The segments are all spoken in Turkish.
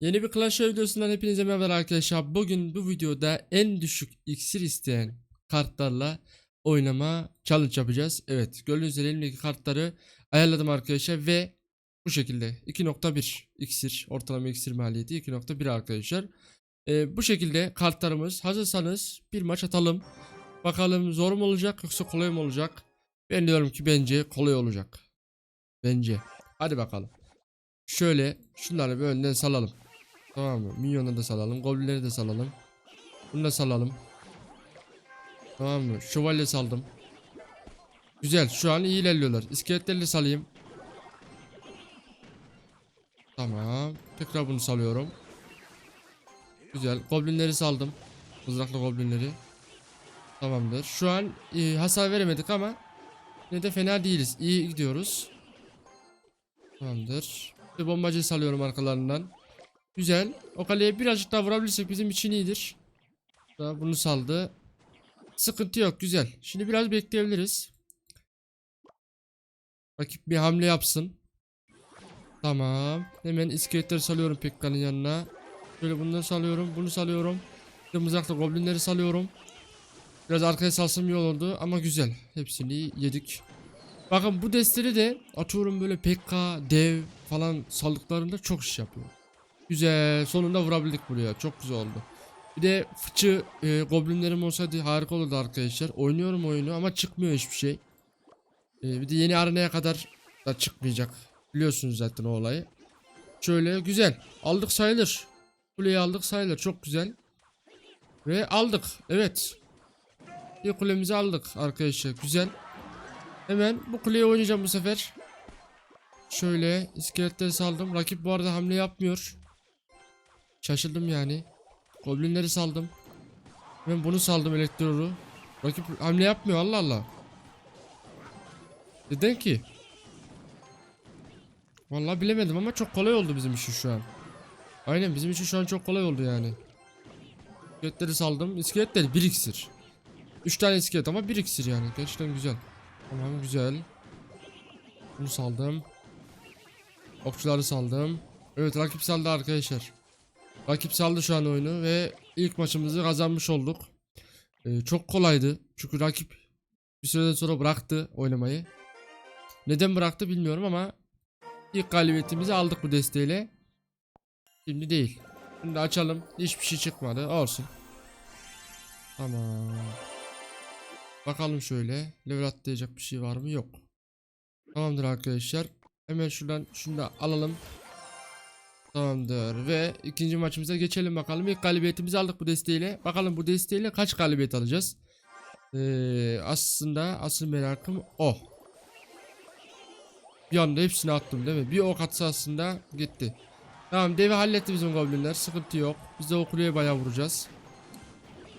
Yeni bir Clash Royale videosundan hepinize merhaba arkadaşlar. Bugün bu videoda en düşük iksir isteyen kartlarla oynama challenge yapacağız. Evet gördüğünüz üzere elimdeki kartları ayarladım arkadaşlar ve bu şekilde 2.1 iksir ortalama iksir maliyeti 2.1 arkadaşlar. Ee, bu şekilde kartlarımız hazırsanız bir maç atalım. Bakalım zor mu olacak yoksa kolay mı olacak? Ben diyorum ki bence kolay olacak. Bence. Hadi bakalım. Şöyle şunları bir önden salalım. Tamam mı? Minyonları da salalım. Goblinleri de salalım. Bunu da salalım. Tamam mı? Şövalye saldım. Güzel. Şu an iyi ilerliyorlar. İskeletleri de salayım. Tamam. Tekrar bunu salıyorum. Güzel. Goblinleri saldım. Mızraklı goblinleri. Tamamdır. Şu an e, hasar veremedik ama yine de fena değiliz. İyi gidiyoruz. Tamamdır. Bir bombacı salıyorum arkalarından. Güzel. O kaleye birazcık daha vurabilirsek bizim için iyidir. Daha bunu saldı. Sıkıntı yok. Güzel. Şimdi biraz bekleyebiliriz. Rakip bir hamle yapsın. Tamam. Hemen iskeletleri salıyorum Pekka'nın yanına. Şöyle bunları salıyorum. Bunu salıyorum. Bir mızrakla goblinleri salıyorum. Biraz arkaya salsam iyi olurdu ama güzel. Hepsini yedik. Bakın bu desteli de atıyorum böyle PK, dev falan saldıklarında çok iş yapıyor. Güzel. Sonunda vurabildik buraya. Çok güzel oldu. Bir de fıçı e, goblinlerim olsaydı harika olurdu arkadaşlar. Oynuyorum oyunu ama çıkmıyor hiçbir şey. E, bir de yeni arenaya kadar da çıkmayacak. Biliyorsunuz zaten o olayı. Şöyle güzel. Aldık sayılır. Kuleyi aldık sayılır. Çok güzel. Ve aldık. Evet. Bir kulemizi aldık arkadaşlar. Güzel. Hemen bu kuleye oynayacağım bu sefer. Şöyle iskeletleri saldım. Rakip bu arada hamle yapmıyor. Şaşırdım yani. Goblinleri saldım. Ben bunu saldım elektroru. Rakip hamle yapmıyor Allah Allah. Neden ki? Vallahi bilemedim ama çok kolay oldu bizim için şu an. Aynen bizim için şu an çok kolay oldu yani. İskeletleri saldım. İskeletler bir iksir. 3 tane iskelet ama bir iksir yani. Gerçekten güzel. Tamam güzel. Bunu saldım. Okçuları saldım. Evet rakip saldı arkadaşlar. Rakip saldı şu an oyunu ve ilk maçımızı kazanmış olduk. Ee, çok kolaydı. Çünkü rakip bir süreden sonra bıraktı oynamayı. Neden bıraktı bilmiyorum ama ilk galibiyetimizi aldık bu desteğiyle. Şimdi değil. Şimdi açalım. Hiçbir şey çıkmadı. Olsun. Tamam. Bakalım şöyle. Level atlayacak bir şey var mı? Yok. Tamamdır arkadaşlar. Hemen şuradan şunu da alalım. Tamamdır. Ve ikinci maçımıza geçelim bakalım. İlk galibiyetimizi aldık bu desteğiyle. Bakalım bu desteğiyle kaç galibiyet alacağız? Ee, aslında asıl merakım o. Bir anda hepsini attım değil mi? Bir ok atsa aslında gitti. Tamam devi halletti bizim goblinler. Sıkıntı yok. Biz de o kuleye bayağı vuracağız.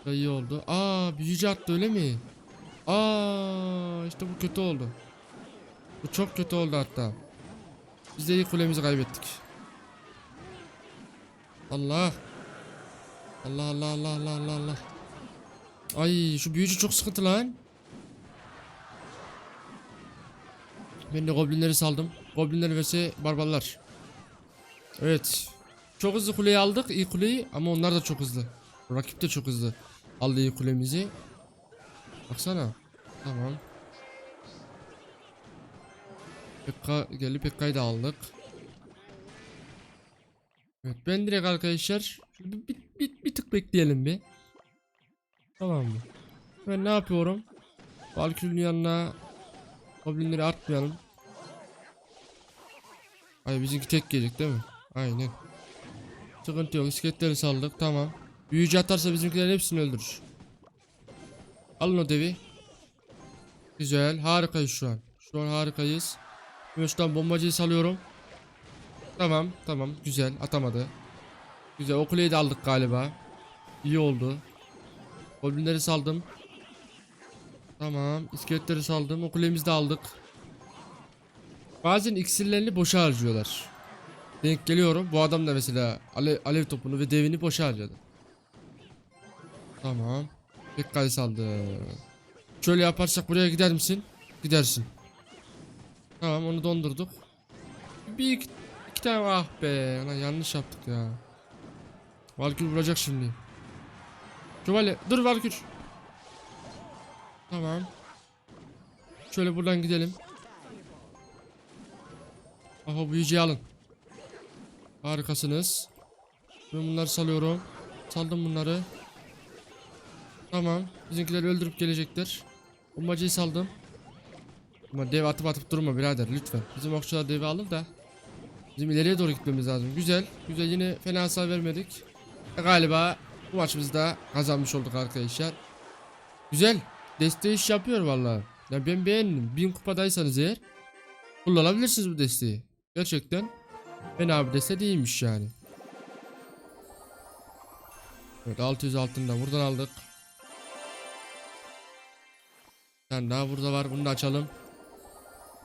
Da iyi oldu. Aa büyücü attı öyle mi? Aa işte bu kötü oldu. Bu çok kötü oldu hatta. Biz de ilk kulemizi kaybettik. Allah. Allah Allah Allah Allah Allah Allah. Ay şu büyücü çok sıkıntı lan. Ben de goblinleri saldım. Goblinler vs barbarlar. Evet. Çok hızlı kuleyi aldık. iyi kuleyi ama onlar da çok hızlı. Rakip de çok hızlı. Aldı iyi kulemizi. Baksana. Tamam. Pekka geldi Pekka'yı da aldık. Evet ben direkt arkadaşlar bir, bir, bir, bir tık bekleyelim bir. Tamam mı? Ben ne yapıyorum? Valkyrie'nin yanına Goblinleri artmayalım. Ay bizimki tek gelecek değil mi? Aynen. Sıkıntı yok. İskeletleri saldık. Tamam. Büyücü atarsa bizimkilerin hepsini öldürür. Alın o devi. Güzel. Harikayız şu an. Şu an harikayız. Şuradan bombacıyı salıyorum. Tamam. Tamam. Güzel. Atamadı. Güzel. O kuleyi de aldık galiba. İyi oldu. Goblinleri saldım. Tamam. İskeletleri saldım. O de aldık. Bazen iksirlerini boşa harcıyorlar. Denk geliyorum. Bu adam da mesela alev, alev topunu ve devini boşa harcadı. Tamam. Pekka'yı saldı. Şöyle yaparsak buraya gider misin? Gidersin. Tamam onu dondurduk. Bir iki, iki tane ah be. Lan yanlış yaptık ya. Valkür vuracak şimdi. Şövalye dur Valkür. Tamam. Şöyle buradan gidelim. Aha bu yüceyi alın. Harikasınız. Ben bunları salıyorum. Saldım bunları. Tamam. Bizimkileri öldürüp gelecekler. Bombacıyı saldım. Ama dev atıp atıp durma birader lütfen. Bizim okçular devi alır da. Bizim ileriye doğru gitmemiz lazım. Güzel. Güzel yine fena hasar vermedik. E, galiba bu maçımızda kazanmış olduk arkadaşlar. Güzel. Desteği iş yapıyor vallahi. Ya ben beğendim. 1000 kupadaysanız eğer kullanabilirsiniz bu desteği. Gerçekten fena bir deste değilmiş yani. Evet 600 altın da buradan aldık. Bir tane daha burada var. Bunu da açalım.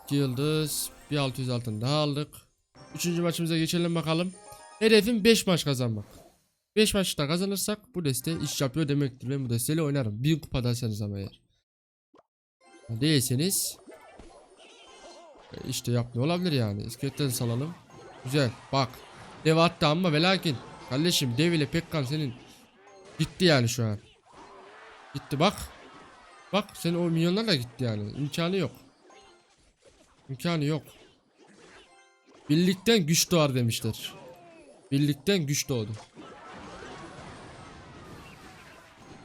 2 yıldız. Bir 600 altın daha aldık. Üçüncü maçımıza geçelim bakalım. Hedefim 5 maç kazanmak. 5 maçta kazanırsak bu deste iş yapıyor demektir. Ben bu desteyle oynarım. 1000 kupadaysanız ama eğer. Değilseniz e, işte yapmıyor olabilir yani. İskeletleri salalım. Güzel. Bak. Dev attı ama ve lakin. Kardeşim dev ile Pekkan senin gitti yani şu an. Gitti bak. Bak senin o milyonlar da gitti yani. İmkanı yok. İmkanı yok. Birlikten güç doğar demişler. Birlikten güç doğdu.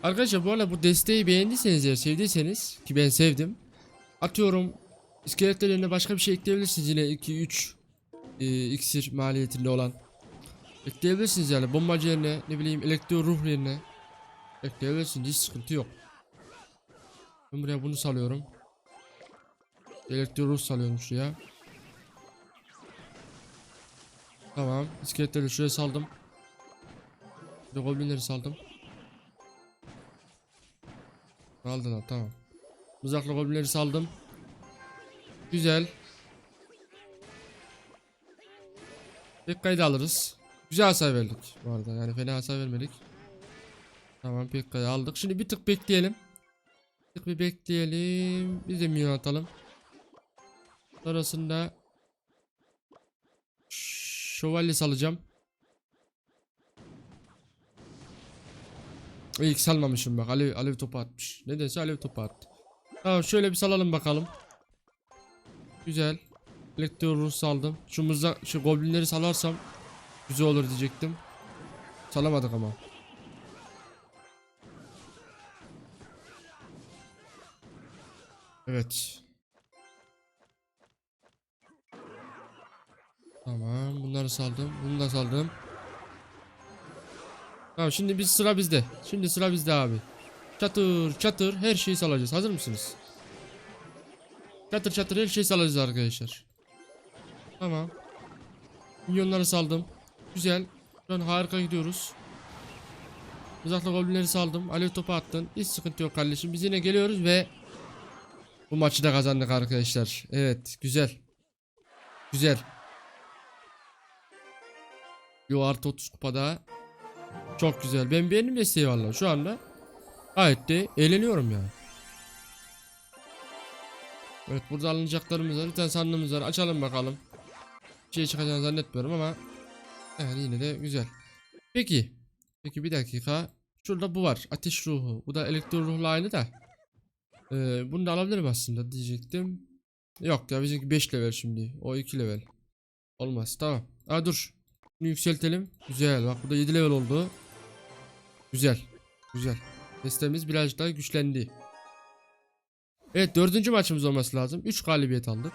Arkadaşlar bu arada bu desteği beğendiyseniz eğer sevdiyseniz ki ben sevdim. Atıyorum iskeletler yerine başka bir şey ekleyebilirsiniz yine 2-3 e, iksir maliyetinde olan. Ekleyebilirsiniz yani bombacı yerine ne bileyim elektro ruh yerine ekleyebilirsiniz hiç sıkıntı yok. Ben buraya bunu salıyorum. Elektro ruh salıyorum şuraya. Tamam. İskeletleri şuraya saldım. Bir goblinleri saldım. Aldılar tamam. Mızrakla goblinleri saldım. Güzel. Pekka'yı da alırız. Güzel hasar verdik bu arada. Yani fena hasar vermedik. Tamam Pekka'yı aldık. Şimdi bir tık bekleyelim. Bir tık bir bekleyelim. Bir de minyon atalım. Sonrasında Şövalye salacağım. İlk salmamışım bak. Alev, alev topu atmış. Nedense alev topu attı. Tamam şöyle bir salalım bakalım. Güzel. Elektro saldım. Şu mızrak, şu goblinleri salarsam güzel olur diyecektim. Salamadık ama. Evet. Tamam bunları saldım. Bunu da saldım. Tamam şimdi biz sıra bizde. Şimdi sıra bizde abi. Çatır çatır her şeyi salacağız. Hazır mısınız? Çatır çatır her şeyi salacağız arkadaşlar. Tamam. Milyonları saldım. Güzel. Şu an harika gidiyoruz. Uzakta goblinleri saldım. Alev topu attın. Hiç sıkıntı yok kardeşim. Biz yine geliyoruz ve bu maçı da kazandık arkadaşlar. Evet güzel. Güzel. Yo artı 30 kupada. Çok güzel. Ben beğendim desteği valla şu anda. Gayet de eğleniyorum ya. Evet burada alınacaklarımız var. Bir tane sandığımız var. Açalım bakalım. Bir şey çıkacağını zannetmiyorum ama. Yani yine de güzel. Peki. Peki bir dakika. Şurada bu var. Ateş ruhu. Bu da elektro ruhla aynı da. Ee, bunu da alabilirim aslında diyecektim. Yok ya bizimki 5 level şimdi. O 2 level. Olmaz. Tamam. Aa dur. Bunu yükseltelim. Güzel. Bak bu da 7 level oldu. Güzel. Güzel. Destemiz birazcık daha güçlendi. Evet dördüncü maçımız olması lazım. 3 galibiyet aldık.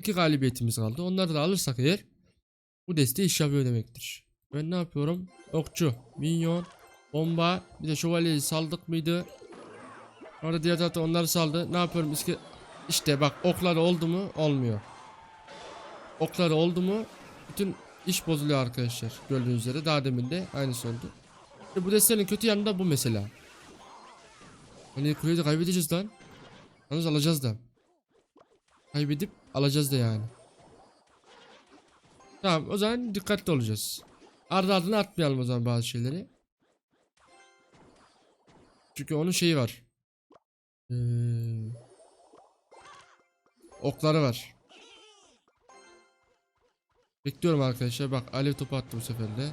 2 galibiyetimiz kaldı. Onları da alırsak eğer bu deste iş yapıyor demektir. Ben ne yapıyorum? Okçu, minyon, bomba, bir de şövalyeyi saldık mıydı? Orada diğer tarafta onları saldı. Ne yapıyorum? İske... İşte bak okları oldu mu? Olmuyor. Okları oldu mu? Bütün iş bozuluyor arkadaşlar. Gördüğünüz üzere daha demin de aynısı oldu. İşte bu destenin kötü yanı da bu mesela. Hani kuleyi de kaybedeceğiz lan. Yalnız alacağız da. Kaybedip alacağız da yani. Tamam o zaman dikkatli olacağız. Ardı ardına atmayalım o zaman bazı şeyleri. Çünkü onun şeyi var. Ee, okları var. Bekliyorum arkadaşlar. Bak alev topu attı bu sefer de.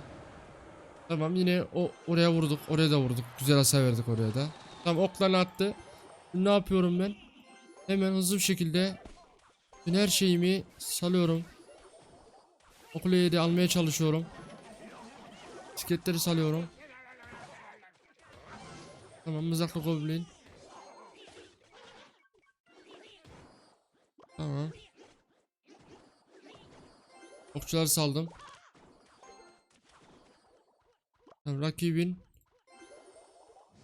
Tamam yine o oraya vurduk. Oraya da vurduk. Güzel hasar verdik oraya da. Tamam oklarını attı. Şimdi ne yapıyorum ben? Hemen hızlı bir şekilde bütün her şeyimi salıyorum. O kuleyi almaya çalışıyorum. Bisikletleri salıyorum. Tamam mızraklı goblin. Okçuları saldım. Tamam, rakibin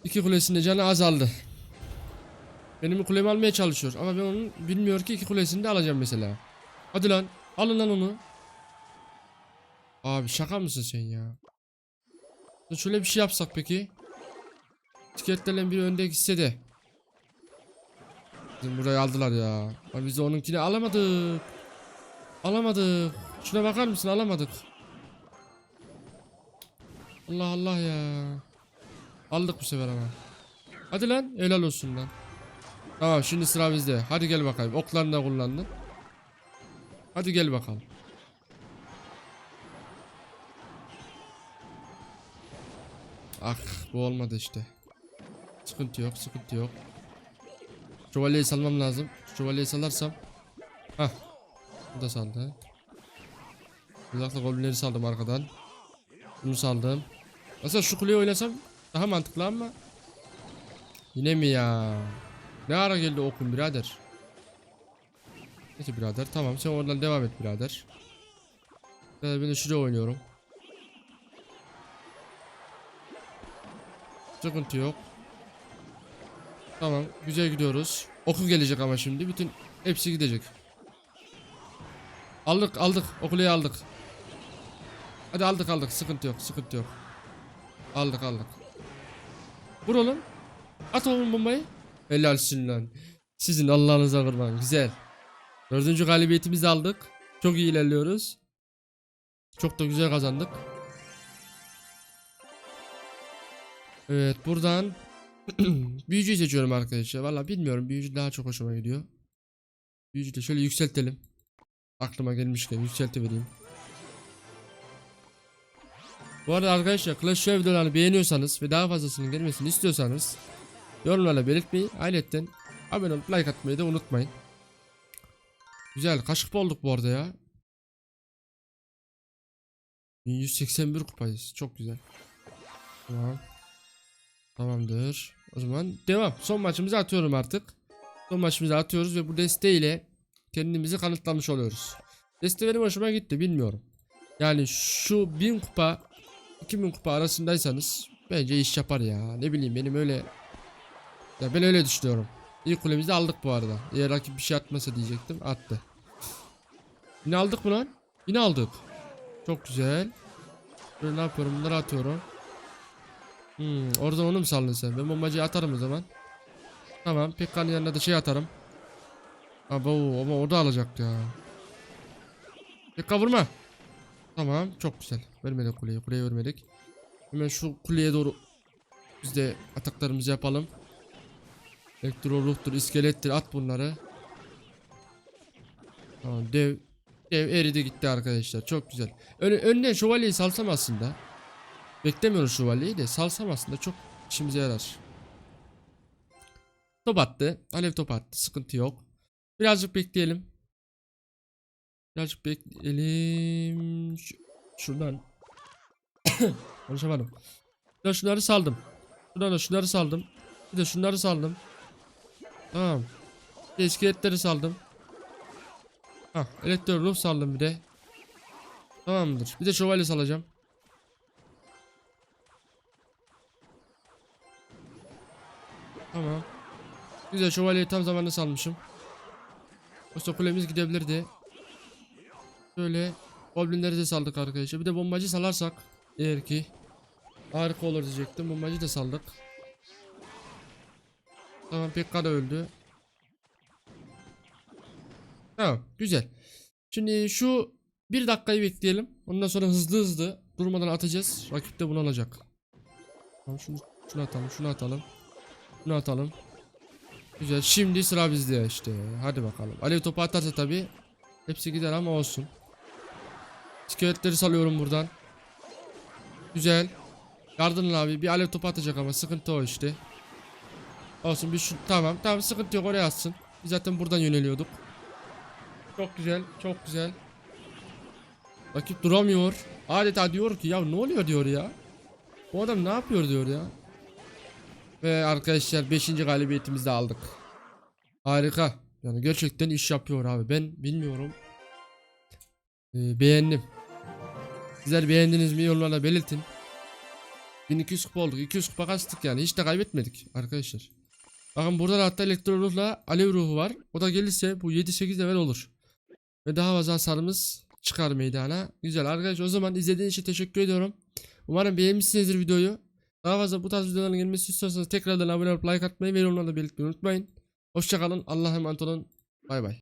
iki kulesinde canı azaldı. Benim kulemi almaya çalışıyor ama ben onun bilmiyor ki iki kulesini de alacağım mesela. Hadi lan alın lan onu. Abi şaka mısın sen ya? Şöyle bir şey yapsak peki. Bisikletlerle biri önde gitse de. Burayı aldılar ya. Abi biz de onunkini alamadık. Alamadık. Şuna bakar mısın alamadık. Allah Allah ya. Aldık bu sefer ama. Hadi lan helal olsun lan. Tamam şimdi sıra bizde. Hadi gel bakayım. Oklarını da kullandın. Hadi gel bakalım. Ah bu olmadı işte. Sıkıntı yok sıkıntı yok. Şövalyeyi salmam lazım. Şövalyeyi salarsam. Hah. Bu da saldı. Uzakta goblinleri saldım arkadan. Bunu saldım. Aslında şu kuleyi oynasam daha mantıklı ama. Yine mi ya? Ne ara geldi okun birader? Neyse birader tamam sen oradan devam et birader. Ben de şuraya oynuyorum. Sıkıntı yok. Tamam güzel gidiyoruz. Oku gelecek ama şimdi bütün hepsi gidecek. Aldık aldık okulayı aldık. Hadi aldık aldık sıkıntı yok sıkıntı yok. Aldık aldık. Vur oğlum. At oğlum bombayı. Helalsin lan. Sizin Allah'ınıza kurban güzel. Dördüncü galibiyetimizi aldık. Çok iyi ilerliyoruz. Çok da güzel kazandık. Evet buradan büyücüyü seçiyorum arkadaşlar. Valla bilmiyorum büyücü daha çok hoşuma gidiyor. Büyücü de şöyle yükseltelim. Aklıma gelmişken yükseltivereyim. Bu arada arkadaşlar Clash Royale videolarını beğeniyorsanız ve daha fazlasının gelmesini istiyorsanız yorumlarla belirtmeyi ayrıca abone olup like atmayı da unutmayın. Güzel kaç olduk bu arada ya. 1181 kupayız çok güzel. Tamam. Tamamdır. O zaman devam. Son maçımızı atıyorum artık. Son maçımızı atıyoruz ve bu desteğiyle kendimizi kanıtlamış oluyoruz. Deste benim hoşuma gitti bilmiyorum. Yani şu 1000 kupa 2000 kupa arasındaysanız bence iş yapar ya. Ne bileyim benim öyle ya ben öyle düşünüyorum. İlk kulemizi aldık bu arada. Eğer rakip bir şey atmasa diyecektim. Attı. Yine aldık mı lan? Yine aldık. Çok güzel. Böyle ne yapıyorum? Bunları atıyorum. Hmm, oradan onu mu saldın sen? Ben bombacıyı atarım o zaman. Tamam. Pekka'nın yanına da şey atarım. Abo ama o da alacak ya. Pekka vurma. Tamam. Çok güzel. Vermedik kuleyi. Kuleyi vermedik. Hemen şu kuleye doğru biz de ataklarımızı yapalım. Elektro ruhtur, iskelettir. At bunları. Tamam. Dev dev eridi gitti arkadaşlar. Çok güzel. Ön, önden şövalyeyi salsam aslında. Beklemiyorum şövalyeyi de salsam aslında çok işimize yarar. Top attı. Alev top attı. Sıkıntı yok. Birazcık bekleyelim. Birazcık bekleyelim. Şu, şuradan. Konuşamadım. Ben şunları saldım. Şuradan da şunları saldım. Bir de şunları saldım. Tamam. Bir de iskeletleri saldım. Hah, elektro ruh saldım bir de. Tamamdır. Bir de şövalye salacağım. Tamam. Güzel şövalyeyi tam zamanında salmışım. Yoksa kulemiz gidebilirdi. Şöyle goblinleri de saldık arkadaşlar. Bir de bombacı salarsak eğer ki harika olur diyecektim. Bombacı da saldık. Tamam Pekka da öldü. Tamam güzel. Şimdi şu bir dakikayı bekleyelim. Ondan sonra hızlı hızlı durmadan atacağız. Rakip de bunu alacak. Tamam şunu, şunu atalım şunu atalım. Şunu atalım. Güzel. Şimdi sıra bizde işte. Hadi bakalım. Alev topu atarsa tabi hepsi gider ama olsun. İskeletleri salıyorum buradan. Güzel. Gardın abi bir alev topu atacak ama sıkıntı o işte. Olsun bir şu tamam tamam sıkıntı yok oraya atsın. Biz zaten buradan yöneliyorduk. Çok güzel çok güzel. Rakip duramıyor. Adeta diyor ki ya ne oluyor diyor ya. Bu adam ne yapıyor diyor ya. Ve arkadaşlar 5. galibiyetimizi de aldık. Harika. Yani gerçekten iş yapıyor abi. Ben bilmiyorum. Ee, beğendim. Sizler beğendiniz mi yorumlarla belirtin. 1200 kupa olduk. 200 kupa kastık yani. Hiç de kaybetmedik arkadaşlar. Bakın burada da hatta elektro ruhla alev ruhu var. O da gelirse bu 7-8 level olur. Ve daha fazla hasarımız çıkar meydana. Güzel arkadaşlar o zaman izlediğiniz için teşekkür ediyorum. Umarım beğenmişsinizdir videoyu. Daha fazla bu tarz videoların gelmesi istiyorsanız tekrardan abone olup like atmayı ve yorumlarda belirtmeyi unutmayın. Hoşçakalın. Allah'a emanet olun. Bay bay.